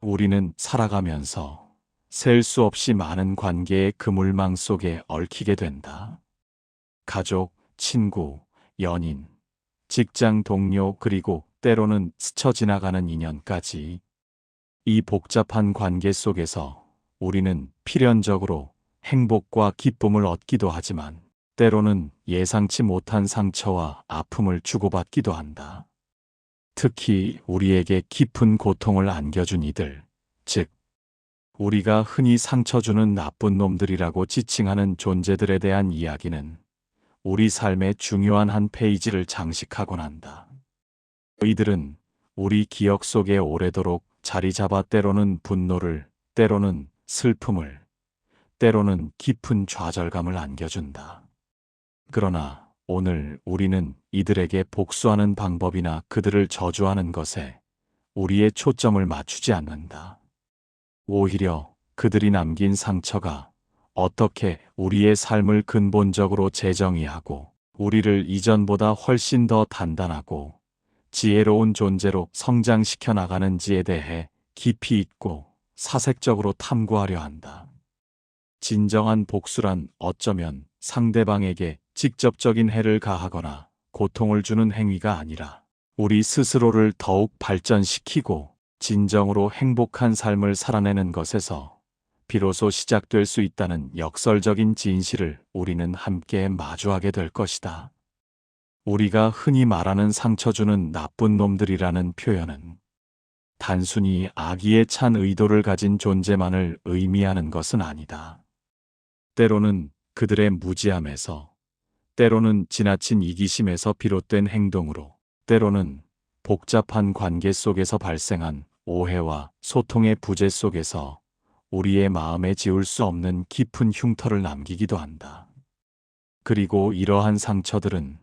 우리는 살아가면서 셀 수 없이 많은 관계의 그물망 속에 얽히게 된다. 가족, 친구, 연인, 직장 동료, 그리고 때로는 스쳐 지나가는 인연까지. 이 복잡한 관계 속에서 우리는 필연적으로 행복과 기쁨을 얻기도 하지만 때로는 예상치 못한 상처와 아픔을 주고받기도 한다. 특히 우리에게 깊은 고통을 안겨준 이들, 즉, 우리가 흔히 상처 주는 나쁜 놈들이라고 지칭하는 존재들에 대한 이야기는 우리 삶의 중요한 한 페이지를 장식하곤 한다. 이들은 우리 기억 속에 오래도록 자리 잡아 때로는 분노를, 때로는 슬픔을, 때로는 깊은 좌절감을 안겨준다. 그러나 오늘 우리는 이들에게 복수하는 방법이나 그들을 저주하는 것에 우리의 초점을 맞추지 않는다. 오히려 그들이 남긴 상처가 어떻게 우리의 삶을 근본적으로 재정의하고 우리를 이전보다 훨씬 더 단단하고 지혜로운 존재로 성장시켜 나가는지에 대해 깊이 있고 사색적으로 탐구하려 한다. 진정한 복수란 어쩌면 상대방에게 직접적인 해를 가하거나 고통을 주는 행위가 아니라 우리 스스로를 더욱 발전시키고 진정으로 행복한 삶을 살아내는 것에서 비로소 시작될 수 있다는 역설적인 진실을 우리는 함께 마주하게 될 것이다. 우리가 흔히 말하는 상처 주는 나쁜 놈들이라는 표현은 단순히 악의에 찬 의도를 가진 존재만을 의미하는 것은 아니다. 때로는 그들의 무지함에서, 때로는 지나친 이기심에서 비롯된 행동으로, 때로는 복잡한 관계 속에서 발생한 오해와 소통의 부재 속에서 우리의 마음에 지울 수 없는 깊은 흉터를 남기기도 한다. 그리고 이러한 상처들은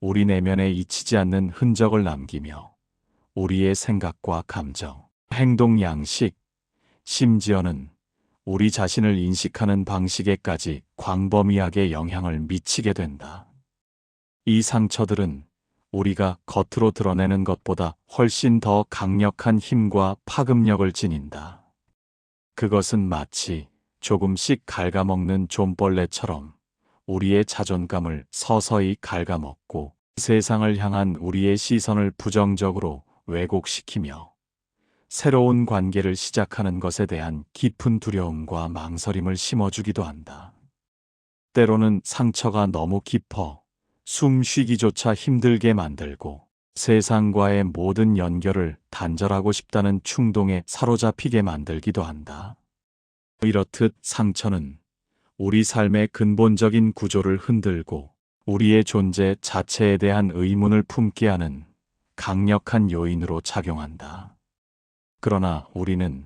우리 내면에 잊히지 않는 흔적을 남기며 우리의 생각과 감정, 행동 양식, 심지어는 우리 자신을 인식하는 방식에까지 광범위하게 영향을 미치게 된다. 이 상처들은 우리가 겉으로 드러내는 것보다 훨씬 더 강력한 힘과 파급력을 지닌다. 그것은 마치 조금씩 갉아먹는 좀벌레처럼 우리의 자존감을 서서히 갉아먹고 세상을 향한 우리의 시선을 부정적으로 왜곡시키며 새로운 관계를 시작하는 것에 대한 깊은 두려움과 망설임을 심어주기도 한다. 때로는 상처가 너무 깊어 숨 쉬기조차 힘들게 만들고 세상과의 모든 연결을 단절하고 싶다는 충동에 사로잡히게 만들기도 한다. 이렇듯 상처는 우리 삶의 근본적인 구조를 흔들고 우리의 존재 자체에 대한 의문을 품게 하는 강력한 요인으로 작용한다. 그러나 우리는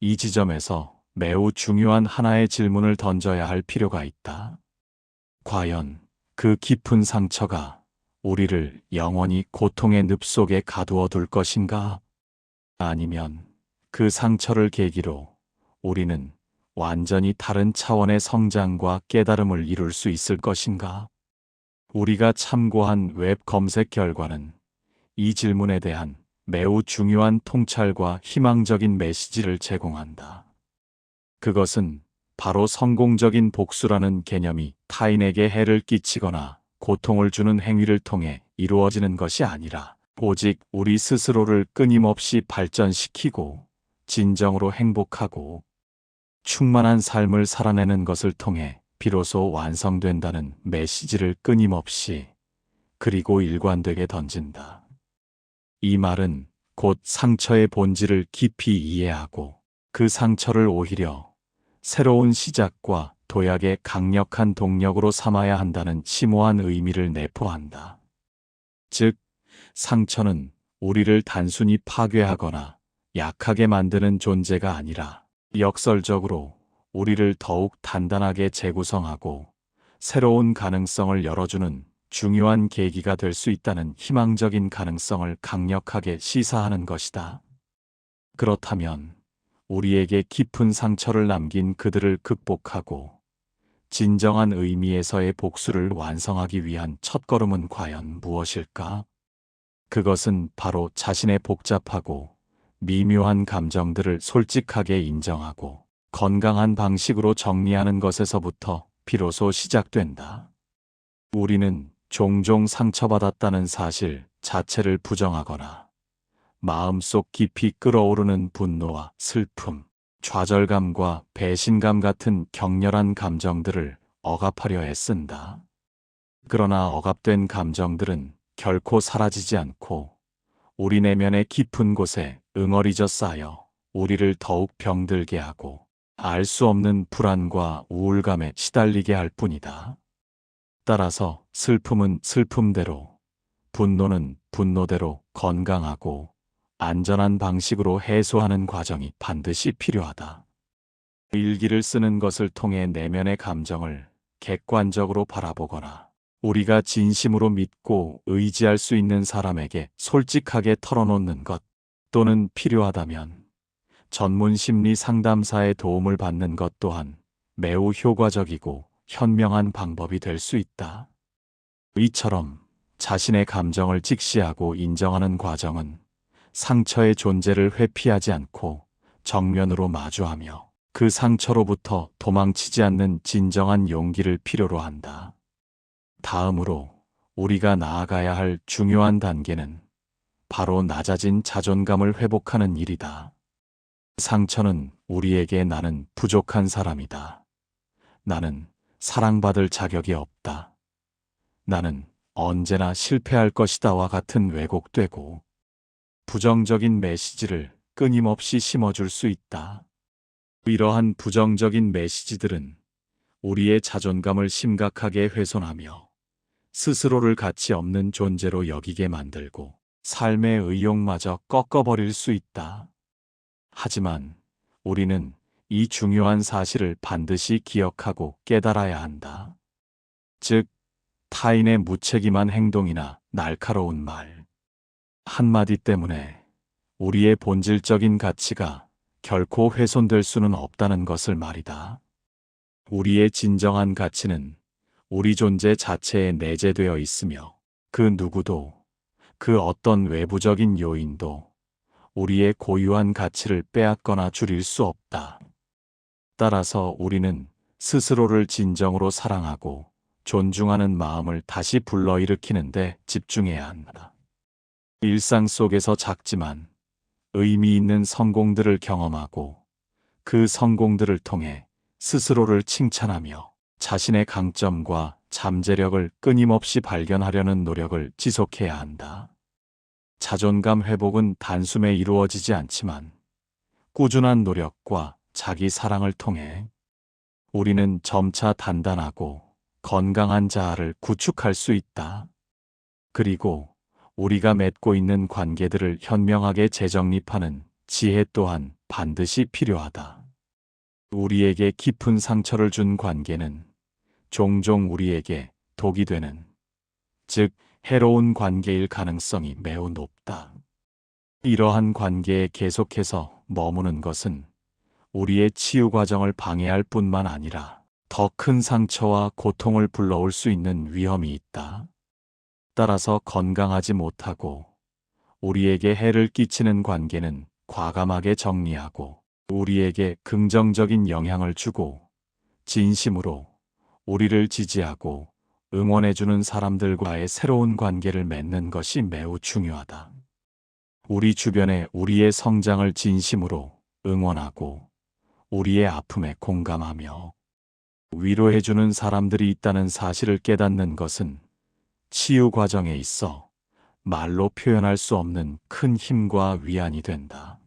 이 지점에서 매우 중요한 하나의 질문을 던져야 할 필요가 있다. 과연 그 깊은 상처가 우리를 영원히 고통의 늪 속에 가두어 둘 것인가? 아니면 그 상처를 계기로 우리는 완전히 다른 차원의 성장과 깨달음을 이룰 수 있을 것인가? 우리가 참고한 웹 검색 결과는 이 질문에 대한 매우 중요한 통찰과 희망적인 메시지를 제공한다. 그것은 바로 성공적인 복수라는 개념이 타인에게 해를 끼치거나 고통을 주는 행위를 통해 이루어지는 것이 아니라 오직 우리 스스로를 끊임없이 발전시키고 진정으로 행복하고 충만한 삶을 살아내는 것을 통해 비로소 완성된다는 메시지를 끊임없이 그리고 일관되게 던진다. 이 말은 곧 상처의 본질을 깊이 이해하고 그 상처를 오히려 새로운 시작과 도약의 강력한 동력으로 삼아야 한다는 심오한 의미를 내포한다. 즉, 상처는 우리를 단순히 파괴하거나 약하게 만드는 존재가 아니라 역설적으로 우리를 더욱 단단하게 재구성하고 새로운 가능성을 열어주는 중요한 계기가 될 수 있다는 희망적인 가능성을 강력하게 시사하는 것이다. 그렇다면 우리에게 깊은 상처를 남긴 그들을 극복하고 진정한 의미에서의 복수를 완성하기 위한 첫걸음은 과연 무엇일까? 그것은 바로 자신의 복잡하고 미묘한 감정들을 솔직하게 인정하고 건강한 방식으로 정리하는 것에서부터 비로소 시작된다. 우리는 종종 상처받았다는 사실 자체를 부정하거나 마음속 깊이 끓어오르는 분노와 슬픔, 좌절감과 배신감 같은 격렬한 감정들을 억압하려 애쓴다. 그러나 억압된 감정들은 결코 사라지지 않고 우리 내면의 깊은 곳에 응어리져 쌓여 우리를 더욱 병들게 하고 알 수 없는 불안과 우울감에 시달리게 할 뿐이다. 따라서 슬픔은 슬픔대로, 분노는 분노대로 건강하고 안전한 방식으로 해소하는 과정이 반드시 필요하다. 일기를 쓰는 것을 통해 내면의 감정을 객관적으로 바라보거나 우리가 진심으로 믿고 의지할 수 있는 사람에게 솔직하게 털어놓는 것 또는 필요하다면 전문 심리 상담사의 도움을 받는 것 또한 매우 효과적이고 현명한 방법이 될 수 있다. 이처럼 자신의 감정을 직시하고 인정하는 과정은 상처의 존재를 회피하지 않고 정면으로 마주하며 그 상처로부터 도망치지 않는 진정한 용기를 필요로 한다. 다음으로 우리가 나아가야 할 중요한 단계는 바로 낮아진 자존감을 회복하는 일이다. 상처는 우리에게 나는 부족한 사람이다. 나는 사랑받을 자격이 없다. 나는 언제나 실패할 것이다와 같은 왜곡되고 부정적인 메시지를 끊임없이 심어줄 수 있다. 이러한 부정적인 메시지들은 우리의 자존감을 심각하게 훼손하며 스스로를 가치 없는 존재로 여기게 만들고 삶의 의욕마저 꺾어버릴 수 있다. 하지만 우리는 이 중요한 사실을 반드시 기억하고 깨달아야 한다. 즉, 타인의 무책임한 행동이나 날카로운 말, 한마디 때문에 우리의 본질적인 가치가 결코 훼손될 수는 없다는 것을 말이다. 우리의 진정한 가치는 우리 존재 자체에 내재되어 있으며 그 누구도 그 어떤 외부적인 요인도 우리의 고유한 가치를 빼앗거나 줄일 수 없다. 따라서 우리는 스스로를 진정으로 사랑하고 존중하는 마음을 다시 불러일으키는데 집중해야 한다. 일상 속에서 작지만 의미 있는 성공들을 경험하고 그 성공들을 통해 스스로를 칭찬하며 자신의 강점과 잠재력을 끊임없이 발견하려는 노력을 지속해야 한다. 자존감 회복은 단숨에 이루어지지 않지만 꾸준한 노력과 자기 사랑을 통해 우리는 점차 단단하고 건강한 자아를 구축할 수 있다. 그리고 우리가 맺고 있는 관계들을 현명하게 재정립하는 지혜 또한 반드시 필요하다. 우리에게 깊은 상처를 준 관계는 종종 우리에게 독이 되는, 즉, 해로운 관계일 가능성이 매우 높다. 이러한 관계에 계속해서 머무는 것은 우리의 치유 과정을 방해할 뿐만 아니라 더 큰 상처와 고통을 불러올 수 있는 위험이 있다. 따라서 건강하지 못하고 우리에게 해를 끼치는 관계는 과감하게 정리하고 우리에게 긍정적인 영향을 주고 진심으로 우리를 지지하고 응원해주는 사람들과의 새로운 관계를 맺는 것이 매우 중요하다. 우리 주변에 우리의 성장을 진심으로 응원하고 우리의 아픔에 공감하며 위로해주는 사람들이 있다는 사실을 깨닫는 것은 치유 과정에 있어 말로 표현할 수 없는 큰 힘과 위안이 된다.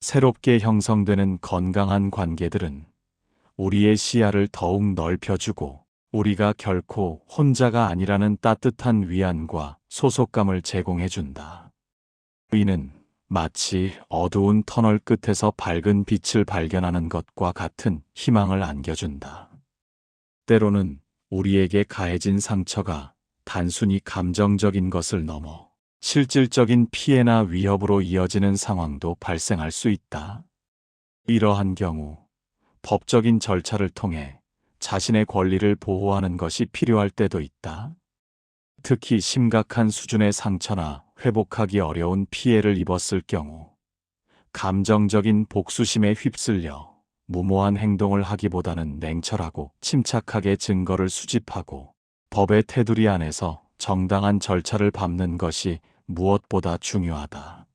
새롭게 형성되는 건강한 관계들은 우리의 시야를 더욱 넓혀주고 우리가 결코 혼자가 아니라는 따뜻한 위안과 소속감을 제공해준다. 이는 마치 어두운 터널 끝에서 밝은 빛을 발견하는 것과 같은 희망을 안겨준다. 때로는 우리에게 가해진 상처가 단순히 감정적인 것을 넘어 실질적인 피해나 위협으로 이어지는 상황도 발생할 수 있다. 이러한 경우 법적인 절차를 통해 자신의 권리를 보호하는 것이 필요할 때도 있다. 특히 심각한 수준의 상처나 회복하기 어려운 피해를 입었을 경우 감정적인 복수심에 휩쓸려 무모한 행동을 하기보다는 냉철하고 침착하게 증거를 수집하고 법의 테두리 안에서 정당한 절차를 밟는 것이 무엇보다 중요하다.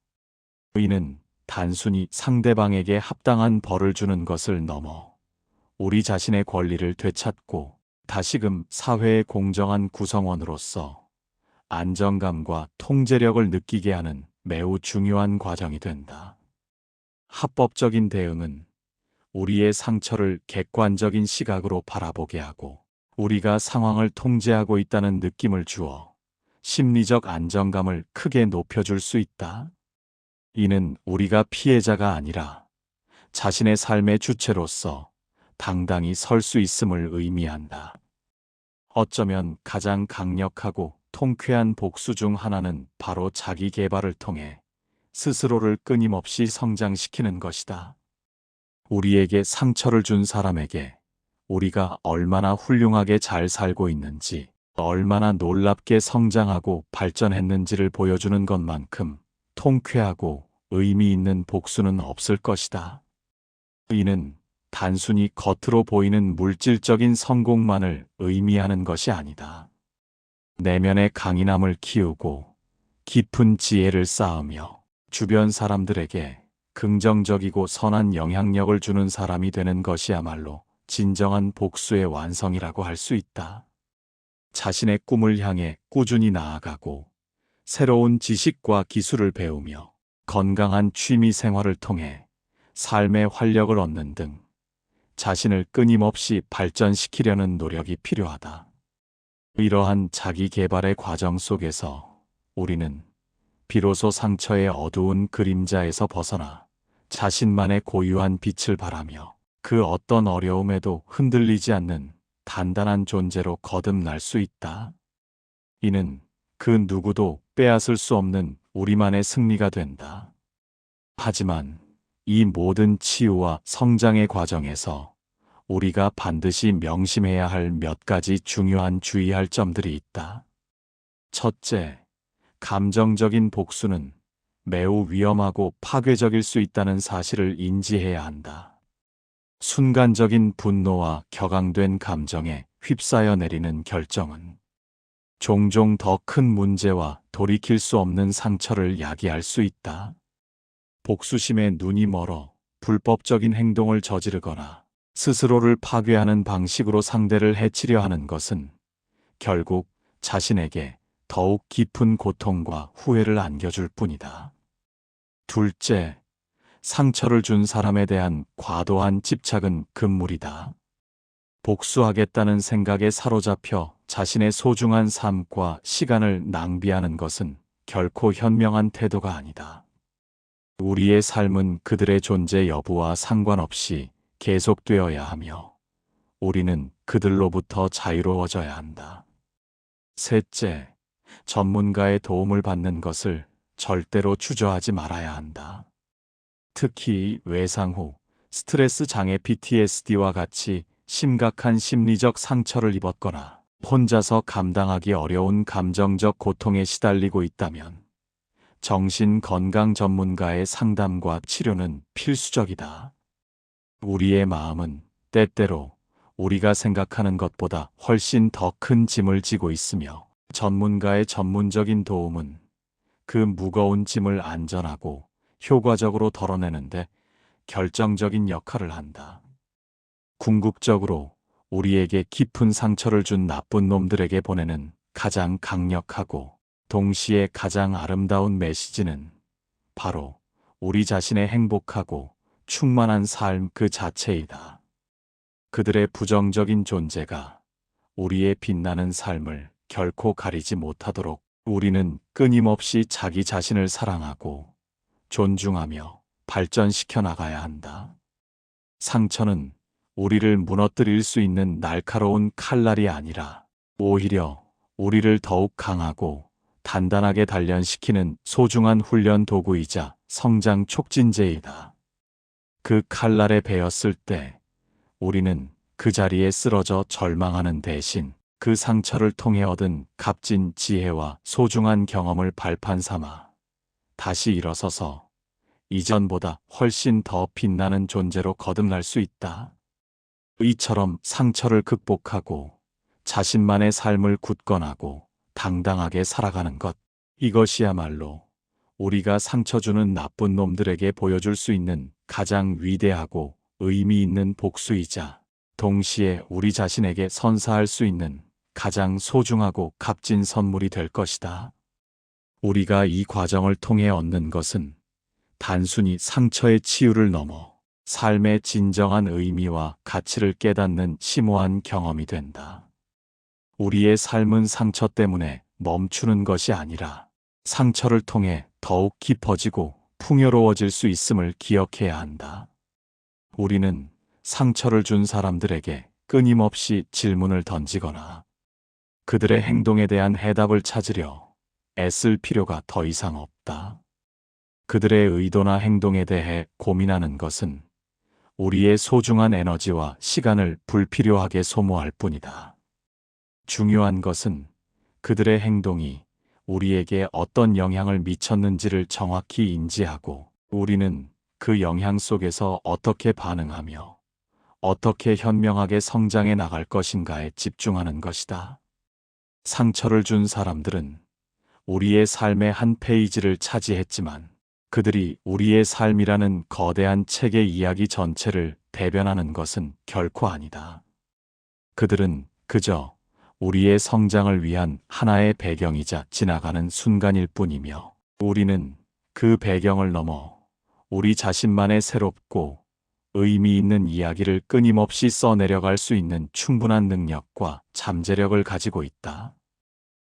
이는 단순히 상대방에게 합당한 벌을 주는 것을 넘어 우리 자신의 권리를 되찾고 다시금 사회의 공정한 구성원으로서 안정감과 통제력을 느끼게 하는 매우 중요한 과정이 된다. 합법적인 대응은 우리의 상처를 객관적인 시각으로 바라보게 하고 우리가 상황을 통제하고 있다는 느낌을 주어 심리적 안정감을 크게 높여줄 수 있다. 이는 우리가 피해자가 아니라 자신의 삶의 주체로서 당당히 설 수 있음을 의미한다. 어쩌면 가장 강력하고 통쾌한 복수 중 하나는 바로 자기 개발을 통해 스스로를 끊임없이 성장시키는 것이다. 우리에게 상처를 준 사람에게 우리가 얼마나 훌륭하게 잘 살고 있는지, 얼마나 놀랍게 성장하고 발전했는지를 보여주는 것만큼 통쾌하고 의미 있는 복수는 없을 것이다. 이는 단순히 겉으로 보이는 물질적인 성공만을 의미하는 것이 아니다. 내면의 강인함을 키우고 깊은 지혜를 쌓으며 주변 사람들에게 긍정적이고 선한 영향력을 주는 사람이 되는 것이야말로 진정한 복수의 완성이라고 할 수 있다. 자신의 꿈을 향해 꾸준히 나아가고 새로운 지식과 기술을 배우며 건강한 취미 생활을 통해 삶의 활력을 얻는 등 자신을 끊임없이 발전시키려는 노력이 필요하다. 이러한 자기 개발의 과정 속에서 우리는 비로소 상처의 어두운 그림자에서 벗어나 자신만의 고유한 빛을 발하며 그 어떤 어려움에도 흔들리지 않는 단단한 존재로 거듭날 수 있다. 이는 그 누구도 빼앗을 수 없는 우리만의 승리가 된다. 하지만 이 모든 치유와 성장의 과정에서 우리가 반드시 명심해야 할 몇 가지 중요한 주의할 점들이 있다. 첫째, 감정적인 복수는 매우 위험하고 파괴적일 수 있다는 사실을 인지해야 한다. 순간적인 분노와 격앙된 감정에 휩싸여 내리는 결정은 종종 더 큰 문제와 돌이킬 수 없는 상처를 야기할 수 있다. 복수심에 눈이 멀어 불법적인 행동을 저지르거나 스스로를 파괴하는 방식으로 상대를 해치려 하는 것은 결국 자신에게 더욱 깊은 고통과 후회를 안겨줄 뿐이다. 둘째, 상처를 준 사람에 대한 과도한 집착은 금물이다. 복수하겠다는 생각에 사로잡혀 자신의 소중한 삶과 시간을 낭비하는 것은 결코 현명한 태도가 아니다. 우리의 삶은 그들의 존재 여부와 상관없이 계속되어야 하며 우리는 그들로부터 자유로워져야 한다. 셋째, 전문가의 도움을 받는 것을 절대로 주저하지 말아야 한다. 특히 외상 후 스트레스 장애 PTSD와 같이 심각한 심리적 상처를 입었거나 혼자서 감당하기 어려운 감정적 고통에 시달리고 있다면 정신 건강 전문가의 상담과 치료는 필수적이다. 우리의 마음은 때때로 우리가 생각하는 것보다 훨씬 더 큰 짐을 지고 있으며 전문가의 전문적인 도움은 그 무거운 짐을 안전하고 효과적으로 덜어내는데 결정적인 역할을 한다. 궁극적으로 우리에게 깊은 상처를 준 나쁜 놈들에게 보내는 가장 강력하고 동시에 가장 아름다운 메시지는 바로 우리 자신의 행복하고 충만한 삶 그 자체이다. 그들의 부정적인 존재가 우리의 빛나는 삶을 결코 가리지 못하도록 우리는 끊임없이 자기 자신을 사랑하고 존중하며 발전시켜 나가야 한다. 상처는 우리를 무너뜨릴 수 있는 날카로운 칼날이 아니라 오히려 우리를 더욱 강하고 단단하게 단련시키는 소중한 훈련 도구이자 성장 촉진제이다. 그 칼날에 베었을 때 우리는 그 자리에 쓰러져 절망하는 대신 그 상처를 통해 얻은 값진 지혜와 소중한 경험을 발판 삼아 다시 일어서서 이전보다 훨씬 더 빛나는 존재로 거듭날 수 있다. 이처럼 상처를 극복하고 자신만의 삶을 굳건하고 당당하게 살아가는 것. 이것이야말로 우리가 상처 주는 나쁜 놈들에게 보여줄 수 있는 가장 위대하고 의미 있는 복수이자 동시에 우리 자신에게 선사할 수 있는 가장 소중하고 값진 선물이 될 것이다. 우리가 이 과정을 통해 얻는 것은 단순히 상처의 치유를 넘어 삶의 진정한 의미와 가치를 깨닫는 심오한 경험이 된다. 우리의 삶은 상처 때문에 멈추는 것이 아니라 상처를 통해 더욱 깊어지고 풍요로워질 수 있음을 기억해야 한다. 우리는 상처를 준 사람들에게 끊임없이 질문을 던지거나 그들의 행동에 대한 해답을 찾으려 애쓸 필요가 더 이상 없다. 그들의 의도나 행동에 대해 고민하는 것은 우리의 소중한 에너지와 시간을 불필요하게 소모할 뿐이다. 중요한 것은 그들의 행동이 우리에게 어떤 영향을 미쳤는지를 정확히 인지하고 우리는 그 영향 속에서 어떻게 반응하며 어떻게 현명하게 성장해 나갈 것인가에 집중하는 것이다. 상처를 준 사람들은 우리의 삶의 한 페이지를 차지했지만 그들이 우리의 삶이라는 거대한 책의 이야기 전체를 대변하는 것은 결코 아니다. 그들은 그저 우리의 성장을 위한 하나의 배경이자 지나가는 순간일 뿐이며 우리는 그 배경을 넘어 우리 자신만의 새롭고 의미 있는 이야기를 끊임없이 써내려갈 수 있는 충분한 능력과 잠재력을 가지고 있다.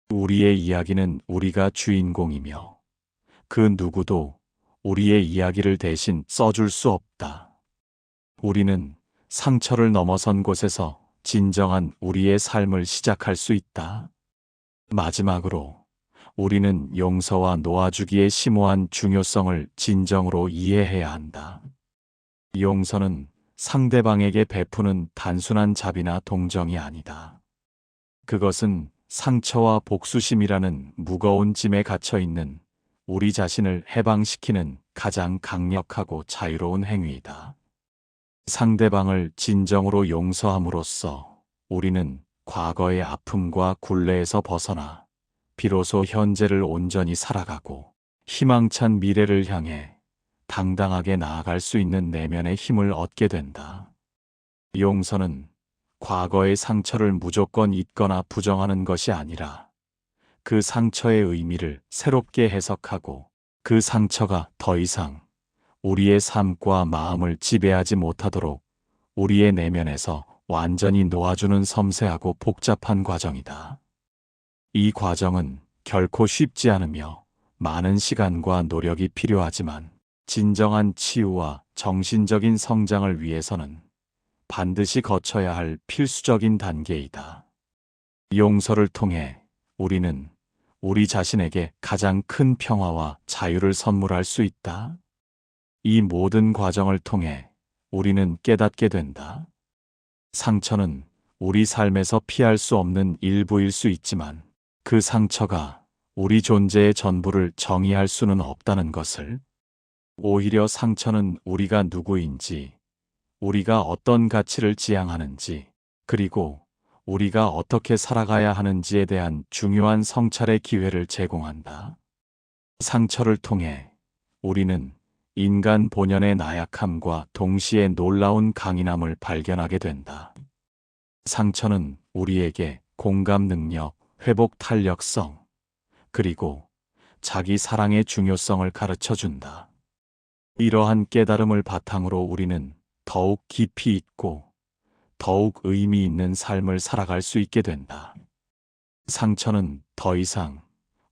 우리의 이야기는 우리가 주인공이며 그 누구도 우리의 이야기를 대신 써줄 수 없다. 우리는 상처를 넘어선 곳에서 진정한 우리의 삶을 시작할 수 있다. 마지막으로 우리는 용서와 놓아주기의 심오한 중요성을 진정으로 이해해야 한다. 용서는 상대방에게 베푸는 단순한 자비나 동정이 아니다. 그것은 상처와 복수심이라는 무거운 짐에 갇혀 있는 우리 자신을 해방시키는 가장 강력하고 자유로운 행위이다. 상대방을 진정으로 용서함으로써 우리는 과거의 아픔과 굴레에서 벗어나 비로소 현재를 온전히 살아가고 희망찬 미래를 향해 당당하게 나아갈 수 있는 내면의 힘을 얻게 된다. 용서는 과거의 상처를 무조건 잊거나 부정하는 것이 아니라 그 상처의 의미를 새롭게 해석하고 그 상처가 더 이상 우리의 삶과 마음을 지배하지 못하도록 우리의 내면에서 완전히 놓아주는 섬세하고 복잡한 과정이다. 이 과정은 결코 쉽지 않으며 많은 시간과 노력이 필요하지만 진정한 치유와 정신적인 성장을 위해서는 반드시 거쳐야 할 필수적인 단계이다. 용서를 통해 우리는 우리 자신에게 가장 큰 평화와 자유를 선물할 수 있다. 이 모든 과정을 통해 우리는 깨닫게 된다. 상처는 우리 삶에서 피할 수 없는 일부일 수 있지만 그 상처가 우리 존재의 전부를 정의할 수는 없다는 것을 오히려 상처는 우리가 누구인지 우리가 어떤 가치를 지향하는지, 그리고 우리가 어떻게 살아가야 하는지에 대한 중요한 성찰의 기회를 제공한다. 상처를 통해 우리는 인간 본연의 나약함과 동시에 놀라운 강인함을 발견하게 된다. 상처는 우리에게 공감 능력, 회복 탄력성, 그리고 자기 사랑의 중요성을 가르쳐 준다. 이러한 깨달음을 바탕으로 우리는 더욱 깊이 있고 더욱 의미 있는 삶을 살아갈 수 있게 된다. 상처는 더 이상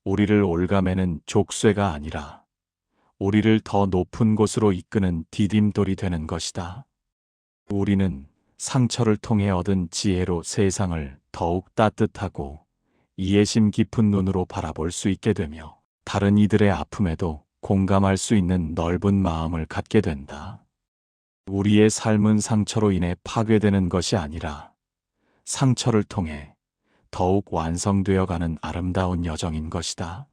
우리를 올가매는 족쇄가 아니라 우리를 더 높은 곳으로 이끄는 디딤돌이 되는 것이다. 우리는 상처를 통해 얻은 지혜로 세상을 더욱 따뜻하고 이해심 깊은 눈으로 바라볼 수 있게 되며 다른 이들의 아픔에도 공감할 수 있는 넓은 마음을 갖게 된다. 우리의 삶은 상처로 인해 파괴되는 것이 아니라 상처를 통해 더욱 완성되어 가는 아름다운 여정인 것이다.